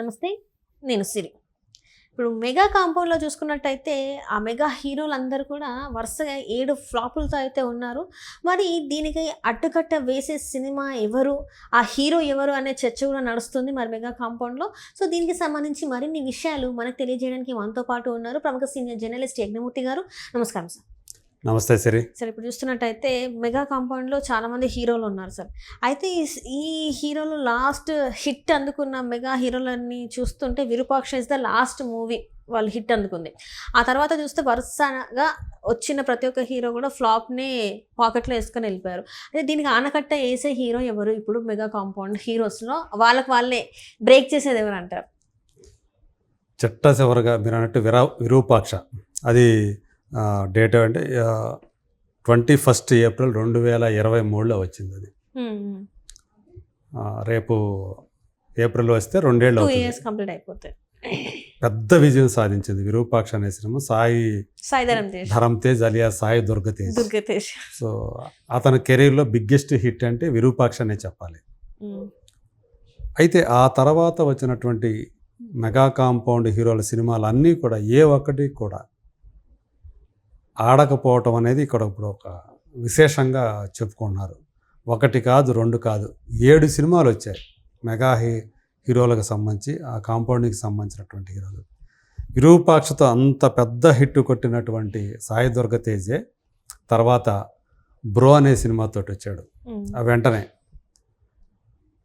నమస్తే నేను సిరి. ఇప్పుడు మెగా కాంపౌండ్లో చూసుకున్నట్టయితే ఆ మెగా హీరోలు అందరూ కూడా వరుసగా ఏడు ఫ్లాపులతో అయితే ఉన్నారు. మరి దీనికి అడ్డుకట్ట వేసే సినిమా ఎవరు ఆ హీరో ఎవరు అనే చర్చ కూడా నడుస్తుంది మరి మెగా కాంపౌండ్లో. సో దీనికి సంబంధించి మరిన్ని విషయాలు మనకు తెలియజేయడానికి మనతో పాటు ఉన్నారు ప్రముఖ సీనియర్ జర్నలిస్ట్ యజ్ఞమూర్తి గారు. నమస్కారం సార్. నమస్తే సిరి. సార్ ఇప్పుడు చూస్తున్నట్టయితే మెగా కాంపౌండ్లో చాలా మంది హీరోలు ఉన్నారు సార్. అయితే ఈ- హీరోలు లాస్ట్ హిట్ అందుకున్న మెగా హీరోలని చూస్తుంటే Virupaksha is the last movie వాళ్ళు హిట్ అందుకుంది. ఆ తర్వాత చూస్తే వరుసగా వచ్చిన ప్రతి ఒక్క హీరో కూడా ఫ్లాప్ని పాకెట్లో వేసుకొని వెళ్ళిపోయారు. అయితే దీనికి ఆనకట్ట వేసే హీరో ఎవరు? ఇప్పుడు మెగా కాంపౌండ్ హీరోస్లో వాళ్ళకి వాళ్ళే బ్రేక్ చేసేది ఎవరు అంటారు? చిట్ట చివరగా మీరు అన్నట్టు విరా విరూపాక్ష. అది డేట్ అంటే ట్వంటీ ఫస్ట్ ఏప్రిల్ రెండు వేల ఇరవై మూడులో వచ్చింది అది. రేపు ఏప్రిల్ వస్తే రెండేళ్ళు అవుతుంది. ఇయర్స్ కంప్లీట్ అయిపోతాయి. పెద్ద విజయం సాధించింది విరూపాక్ష అనే cinema Sai Dharam Tej. Alias Sai Durgatej Durgatej so అతని కెరీర్లో బిగ్గెస్ట్ హిట్ అంటే విరూపాక్ష అనే చెప్పాలి అయితే ఆ తర్వాత వచ్చినటువంటి మెగా కాంపౌండ్ హీరోల సినిమాలు అన్నీ కూడా ఏ ఒక్కటి కూడా ఆడకపోవటం అనేది ఇక్కడ ఇప్పుడు ఒక విశేషంగా చెప్పుకుంటున్నారు. ఒకటి కాదు రెండు కాదు ఏడు సినిమాలు వచ్చాయి. మెగా హీ హీరోలకు సంబంధించి ఆ కాంపౌండ్కి సంబంధించినటువంటి హీరోలు. విరూపాక్షతో అంత పెద్ద హిట్ కొట్టినటువంటి సాయి దుర్గ తేజే తర్వాత బ్రో అనే సినిమాతోటి వచ్చాడు. ఆ వెంటనే.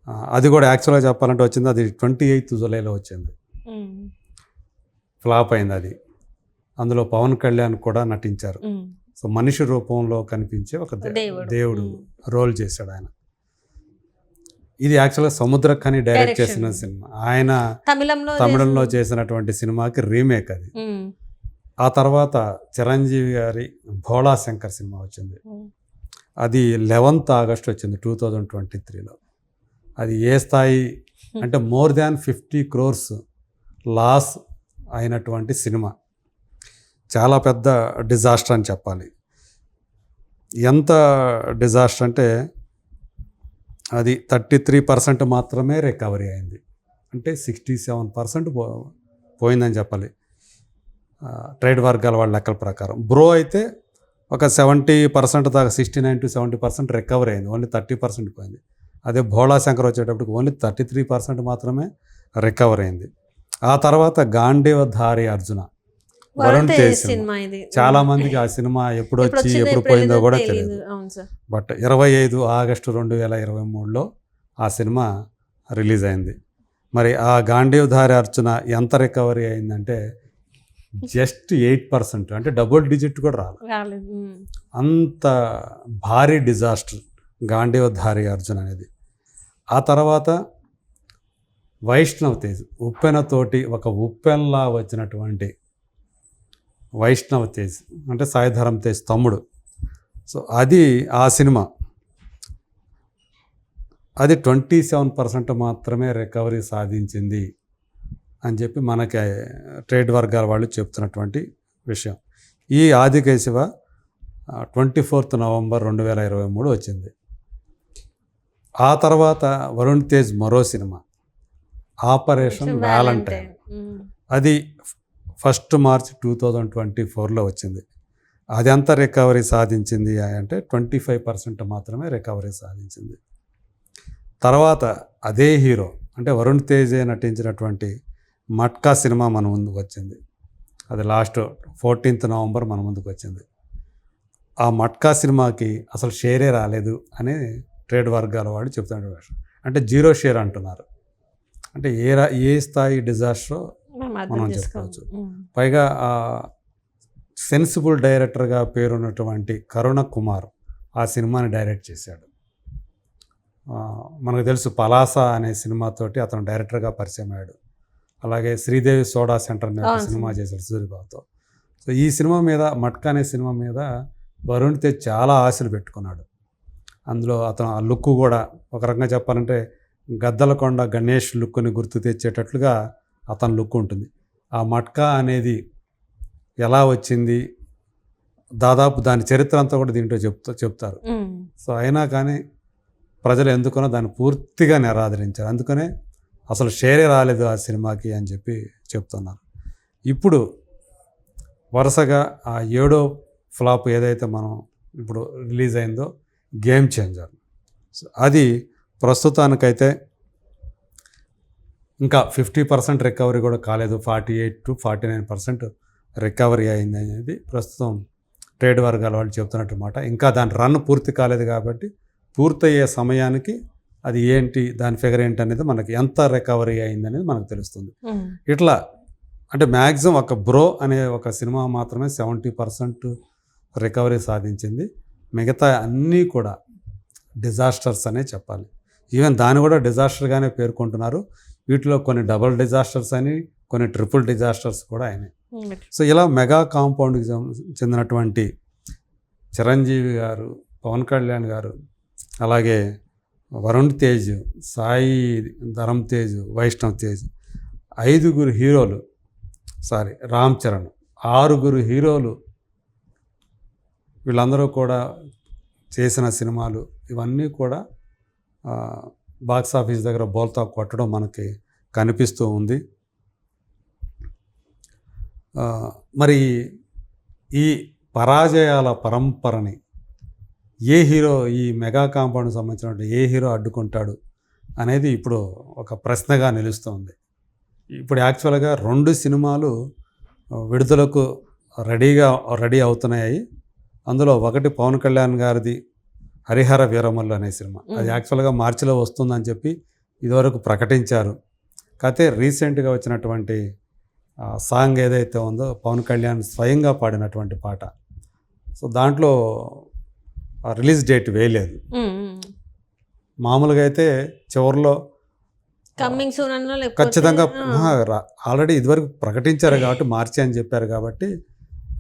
అది కూడా యాక్చువల్గా చెప్పాలంటే వచ్చింది అది ట్వంటీ ఎయిత్ జూలైలో వచ్చింది. ఫ్లాప్ అయింది అది. అందులో పవన్ కళ్యాణ్ కూడా నటించారు. సో మనిషి రూపంలో కనిపించే ఒక దేవుడు. రోల్ చేశాడు ఆయన. ఇది యాక్చువల్గా సముద్రఖని డైరెక్ట్ Direction. చేసిన సినిమా. ఆయన తమిళంలో తమిళంలో చేసిన- చేసినటువంటి సినిమాకి రీమేక్ అది. ఆ తర్వాత చిరంజీవి గారి భోళా శంకర్ సినిమా వచ్చింది. అది లెవెన్త్ ఆగస్ట్ వచ్చింది టూ థౌజండ్ ట్వంటీ త్రీలో అది ఏ స్థాయి అంటే more than fifty crores loss అయినటువంటి సినిమా. చాలా పెద్ద డిజాస్టర్ అని చెప్పాలి. ఎంత డిజాస్టర్ అంటే అది థర్టీ త్రీ పర్సెంట్ మాత్రమే రికవరీ అయింది. అంటే సిక్స్టీ సెవెన్ పర్సెంట్ పో పోయిందని చెప్పాలి. ట్రేడ్ వర్గాల వాళ్ళ లెక్కల ప్రకారం. బ్రో అయితే ఒక సెవెంటీ పర్సెంట్ దాకా sixty nine to seventy percent recovery అయింది. ఓన్లీ థర్టీ పర్సెంట్ పోయింది. అదే భోళా శంకర్ వచ్చేటప్పటికి ఓన్లీ థర్టీ త్రీ పర్సెంట్ మాత్రమే రికవర్ అయింది. ఆ తర్వాత గాంధీవధారి అర్జున వరుణ్ తేజ్ సినిమా ఇది. చాలా మందికి ఆ సినిమా ఎప్పుడు ఎప్పుడు వచ్చి ఎప్పుడు పోయిందో కూడా. తెలియదు బట్ ఇరవై ఐదు ఆగస్టు రెండు వేల ఇరవై మూడులో ఆ సినిమా రిలీజ్ అయింది. మరి ఆ గాంధీవధారి అర్చన ఎంత రికవరీ అయిందంటే జస్ట్ ఎయిట్ పర్సెంట్ అంటే డబుల్ డిజిట్ కూడా రాలేదు. అంత భారీ డిజాస్టర్ గాంధీవధారి అర్జున్ అనేది. ఆ తర్వాత వైష్ణవ్ తేజ్ ఉప్పెనతోటి ఒక ఉప్పెన్లా వచ్చినటువంటి వైష్ణవ్ తేజ్ అంటే సాయిధరం తేజ్ తమ్ముడు. సో అది ఆ సినిమా. అది ట్వంటీ సెవెన్ పర్సెంట్ మాత్రమే రికవరీ సాధించింది అని చెప్పి మనకి ట్రేడ్ వర్గాల వాళ్ళు చెప్తున్నటువంటి విషయం. ఈ ఆదికేశవ ట్వంటీ ఫోర్త్ నవంబర్ రెండు వేల ఇరవై మూడు వచ్చింది. ఆ తర్వాత వరుణ్ తేజ్ మరో సినిమా ఆపరేషన్ వ్యాలంటైన్ అది first March two thousand twenty ఫోర్లో వచ్చింది. అది ఎంత రికవరీ సాధించింది అంటే ట్వంటీ ఫైవ్ పర్సెంట్ మాత్రమే రికవరీ సాధించింది. తర్వాత అదే హీరో అంటే వరుణ్ తేజే నటించినటువంటి మట్కా సినిమా మన ముందుకు వచ్చింది. అది లాస్ట్ ఫోర్టీన్త్ నవంబర్ మన ముందుకు వచ్చింది. ఆ మట్కా సినిమాకి అసలు షేరే రాలేదు అని ట్రేడ్ వర్గాల వాడు చెప్తున్నాడు అంటే జీరో షేర్ అంటున్నారు. అంటే ఏ రా ఏ స్థాయి డిజాస్టర్ మనం. చెప్పుకోవచ్చు. ఉమ్, పైగా ఆ సెన్సిబుల్ డైరెక్టర్గా పేరున్నటువంటి కరుణ కుమార్ ఆ సినిమాని డైరెక్ట్ చేశాడు మనకు తెలుసు పలాస అనే సినిమాతోటి అతను డైరెక్టర్గా పరిచయం అయ్యాడు అలాగే శ్రీదేవి సోడా సెంటర్ అనే. సినిమా చేశాడు సూర్యబాబుతో సో ఈ సినిమా మీద మట్కా అనే సినిమా మీద వరుణ్ తేజ్ చాలా ఆశలు పెట్టుకున్నాడు అందులో అతను ఆ లుక్ కూడా ఒక రకంగా చెప్పాలంటే గద్దలకొండ గణేష్ లుక్ని గుర్తు తెచ్చేటట్లుగా అతని లుక్ ఉంటుంది. ఆ మట్కా అనేది ఎలా వచ్చింది? దాదాపు దాని చరిత్ర అంతా కూడా దీంట్లో చెప్తా చెప్తారు. సో అయినా కానీ ప్రజలు ఎందుకనో దాన్ని పూర్తిగా నిరాదరించారు. అందుకనే అసలు షేరే రాలేదు ఆ సినిమాకి అని చెప్పి చెప్తున్నారు. ఇప్పుడు వరుసగా ఆ ఏడో ఫ్లాప్ ఏదైతే మనం ఇప్పుడు రిలీజ్ అయిందో గేమ్ చేంజర్. అది ప్రస్తుతానికైతే ఇంకా ఫిఫ్టీ పర్సెంట్ రికవరీ కూడా కాలేదు. Forty eight to forty nine percent recovery అయింది అనేది ప్రస్తుతం ట్రేడ్ వర్గాల వాళ్ళు చెప్తున్నట్టు మాట. ఇంకా దాని రన్ పూర్తి కాలేదు కాబట్టి పూర్తయ్యే సమయానికి అది ఏంటి దాని ఫిగర్ ఏంటి అనేది మనకి ఎంత రికవరీ అయింది అనేది మనకు తెలుస్తుంది. ఇట్లా అంటే మ్యాక్సిమం ఒక బ్రో అనే ఒక సినిమా మాత్రమే సెవెంటీ పర్సెంట్ రికవరీ సాధించింది. మిగతా అన్నీ కూడా డిజాస్టర్స్ అనే చెప్పాలి. ఈవెన్ దాన్ని కూడా డిజాస్టర్గానే పేర్కొంటున్నారు. వీటిలో కొన్ని డబుల్ డిజాస్టర్స్ అని కొన్ని ట్రిపుల్ డిజాస్టర్స్ కూడా అయినాయి ఉమ్. సో ఇలా మెగా కాంపౌండ్కి చెందినటువంటి చిరంజీవి గారు పవన్ కళ్యాణ్ గారు అలాగే వరుణ్ తేజ్ సాయి ధరమ్ తేజ్ వైష్ణవ్ తేజ్ ఐదుగురు హీరోలు సారీ రామ్ చరణ్ ఆరుగురు హీరోలు వీళ్ళందరూ కూడా చేసిన సినిమాలు ఇవన్నీ కూడా బాక్స్ ఆఫీస్ దగ్గర బోల్తా కొట్టడం మనకి కనిపిస్తూ ఉంది. మరి ఈ పరాజయాల పరంపరని ఏ హీరో ఈ మెగా కాంపౌండ్ సంబంధించిన ఏ హీరో అడ్డుకుంటాడు అనేది ఇప్పుడు ఒక ప్రశ్నగా నిలుస్తోంది. ఇప్పుడు యాక్చువల్గా రెండు సినిమాలు విడుదలకు రెడీగా రెడీ అవుతున్నాయి. అందులో ఒకటి పవన్ కళ్యాణ్ గారిది హరిహర వీరమల్లు అనే సినిమా. అది. యాక్చువల్గా మార్చిలో వస్తుందని చెప్పి ఇదివరకు ప్రకటించారు. కాకపోతే రీసెంట్గా వచ్చినటువంటి సాంగ్ ఏదైతే ఉందో పవన్ కళ్యాణ్ స్వయంగా పాడినటువంటి పాట. సో దాంట్లో రిలీజ్ డేట్ వేయలేదు. మామూలుగా అయితే చివరిలో కమ్మింగ్ సూన్ ఖచ్చితంగా. ఆల్రెడీ ఇదివరకు ప్రకటించారు కాబట్టి మార్చి అని చెప్పారు కాబట్టి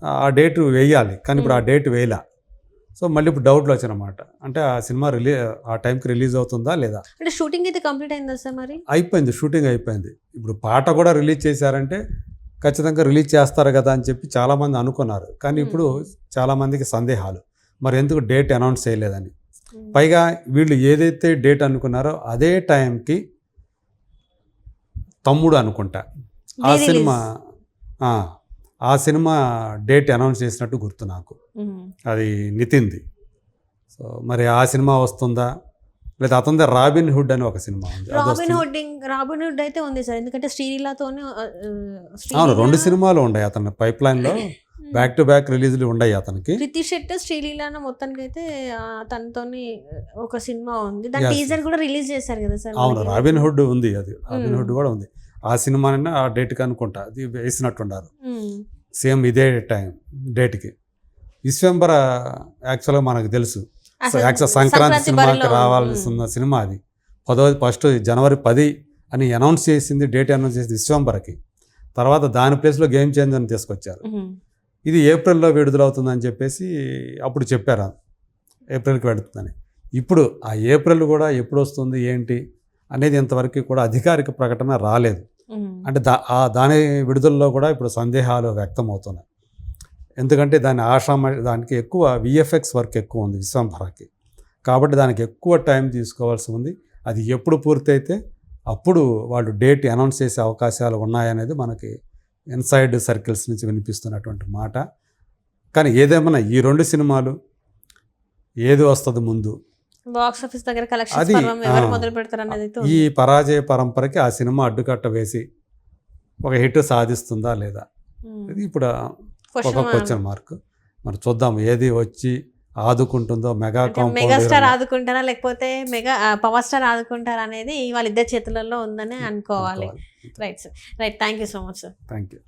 ఆ డేట్ వేయాలి. కానీ ఇప్పుడు ఆ డేట్ వేయలా. సో మళ్ళీ ఇప్పుడు డౌట్లు వచ్చానమాట. అంటే ఆ సినిమా రిలీ ఆ టైంకి రిలీజ్ అవుతుందా లేదా? అంటే షూటింగ్ అయితే కంప్లీట్ అయిందా సార్ మరి? అయిపోయింది షూటింగ్ అయిపోయింది. ఇప్పుడు పాట కూడా రిలీజ్ చేశారంటే ఖచ్చితంగా రిలీజ్ చేస్తారు కదా అని చెప్పి చాలామంది అనుకున్నారు. కానీ ఇప్పుడు చాలామందికి సందేహాలు. మరి ఎందుకు డేట్ అనౌన్స్ చేయలేదని. పైగా వీళ్ళు ఏదైతే డేట్ అనుకున్నారో అదే టైంకి తమ్ముడు అనుకుంటా. ఆ. సినిమా ఆ, సినిమా డేట్ అనౌన్స్ చేసినట్టు గుర్తు నాకు. అది నితిన్ది సో మరి ఆ సినిమా వస్తుందా లేదా అతనిదే రాబిన్ హుడ్ అని ఒక సినిమా ఉంది రాబిన్? హుడ్ రాబిన్ హుడ్ అయితే ఉంది సార్ ఎందుకంటే శ్రీలీలతోనే అవును రెండు సినిమాలు ఉన్నాయి అతని పైప్ లైన్లో. బ్యాక్ టు బ్యాక్ రిలీజ్లు ఉన్నాయి అతనికి ప్రీతి శెట్టి శ్రీలీల మొత్తానికి అయితే ఆ, తనతోని ఒక సినిమా ఉంది దాని. టీజర్ కూడా రిలీజ్ చేశారు కదా సార్ అవును. రాబిన్ హుడ్ ఉంది అది రాబిన్. హుడ్ కూడా ఉంది ఆ సినిమానైనా ఆ డేట్కి అనుకుంటా అది వేసినట్టున్నారు. సేమ్ ఇదే టైం డేట్కి. విశ్వంబర యాక్చువల్గా మనకు తెలుసు. యాక్చువల్ సంక్రాంతి సినిమాకి రావాల్సిన సినిమా అది. పదో ఫస్ట్ జనవరి పది అని అనౌన్స్ చేసింది డేట్ అనౌన్స్ చేసింది విశ్వంబరకి. తర్వాత దాని ప్లేస్లో గేమ్ చేంజ్ అని తీసుకొచ్చారు. ఇది ఏప్రిల్లో విడుదలవుతుందని చెప్పేసి అప్పుడు చెప్పారు. ఏప్రిల్కి పెడుతుందని. ఇప్పుడు ఆ ఏప్రిల్ కూడా ఎప్పుడు వస్తుంది ఏంటి అనేది ఇంతవరకు కూడా అధికారిక ప్రకటన రాలేదు. అంటే దా ఆ దాని విడుదలలో కూడా ఇప్పుడు సందేహాలు వ్యక్తమవుతున్నాయి. ఎందుకంటే దాని ఆశామ దానికి ఎక్కువ విఎఫ్ఎక్స్ వర్క్ ఎక్కువ ఉంది విశ్వంభరకి కాబట్టి దానికి ఎక్కువ టైం తీసుకోవాల్సి ఉంది. అది ఎప్పుడు పూర్తయితే అప్పుడు వాళ్ళు డేట్ అనౌన్స్ చేసే అవకాశాలు ఉన్నాయనేది మనకి ఇన్సైడ్ సర్కిల్స్ నుంచి వినిపిస్తున్నటువంటి మాట. కానీ ఏదేమన్నా ఈ రెండు సినిమాలు ఏది వస్తుంది ముందు బాక్స్ ఆఫీస్ దగ్గర కలెక్షన్ పర్వం ఎవరు మొదలు పెడతారు అనేది ఈ. పరాజయ పరంపరకి ఆ సినిమా అడ్డుకట్ట వేసి ఒక హిట్ సాధిస్తుందా లేదా. ఇది ఇప్పుడు ఒక క్వశ్చన్ మార్క్ మరి చూద్దాం ఏది వచ్చి ఆదుకుంటుందో మెగా మెగాస్టార్ ఆదుకుంటారా లేకపోతే మెగా పవర్ స్టార్ ఆదుకుంటారా అనేది వాళ్ళిద్దరి చేతులలో ఉందని అనుకోవాలి. Right sir right thank you so much sir thank you